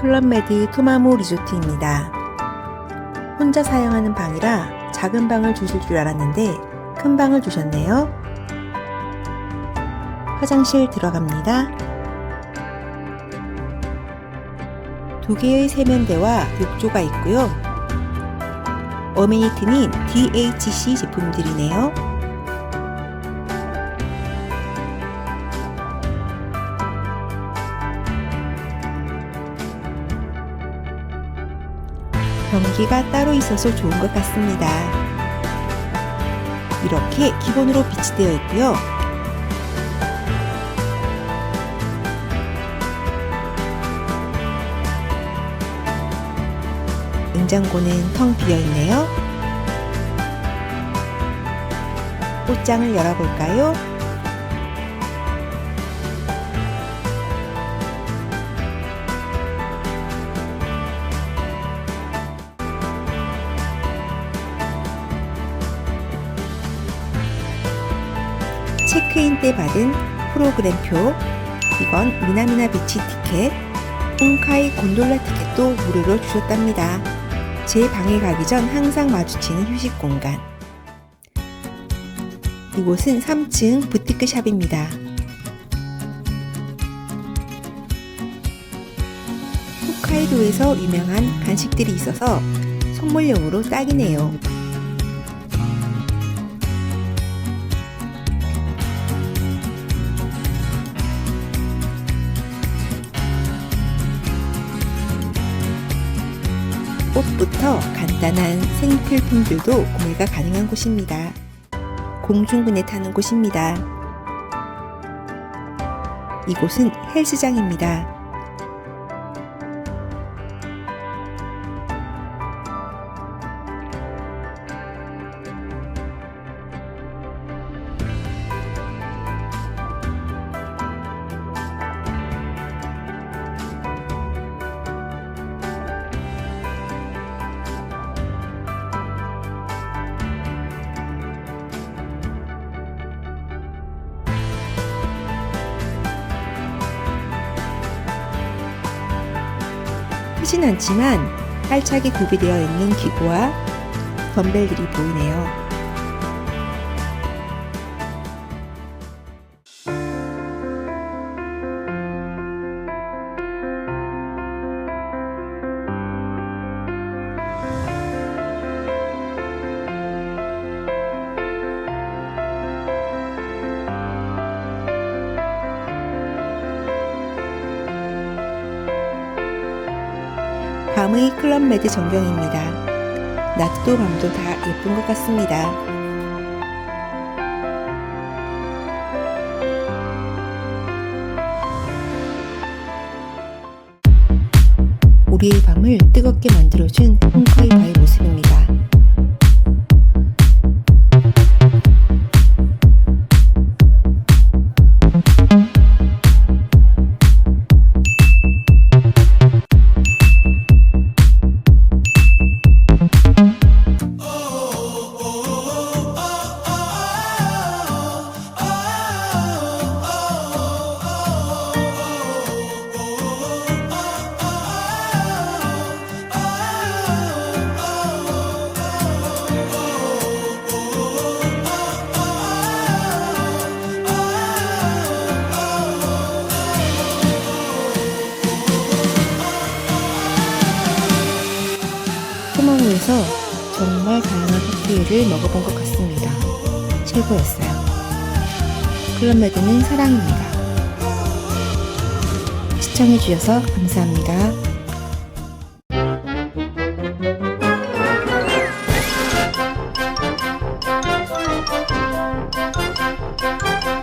클럽메드 토마모 리조트입니다. 혼자 사용하는 방이라 작은 방을 주실 줄 알았는데 큰 방을 주셨네요. 화장실 들어갑니다. 두 개의 세면대와 욕조가 있고요. 어메니티는 DHC 제품들이네요. 변기가 따로 있어서 좋은 것 같습니다. 이렇게 기본으로 비치되어 있고요. 냉장고는 텅 비어 있네요. 옷장을 열어볼까요? 체크인 때 받은 프로그램표, 이건 미나미나 비치 티켓, 홍카이 곤돌라 티켓도 무료로 주셨답니다. 제 방에 가기 전 항상 마주치는 휴식 공간. 이곳은 3층 부티크 샵입니다. 홋카이도에서 유명한 간식들이 있어서 선물용으로 딱이네요. 꽃부터 간단한 생필품들도 구매가 가능한 곳입니다. 공중분해 타는 곳입니다. 이곳은 헬스장입니다. 크진 않지만 알차게 구비되어 있는 기구와 덤벨들이 보이네요. 밤의 클럽메드 전경입니다. 낮도 밤도 다 예쁜 것 같습니다. 우리의 밤을 뜨겁게 만들어준 홈카이 바의 모습 토마호에서 정말 다양한 칵테일을 먹어본 것 같습니다. 최고였어요. 클럽메드는 사랑입니다. 시청해주셔서 감사합니다.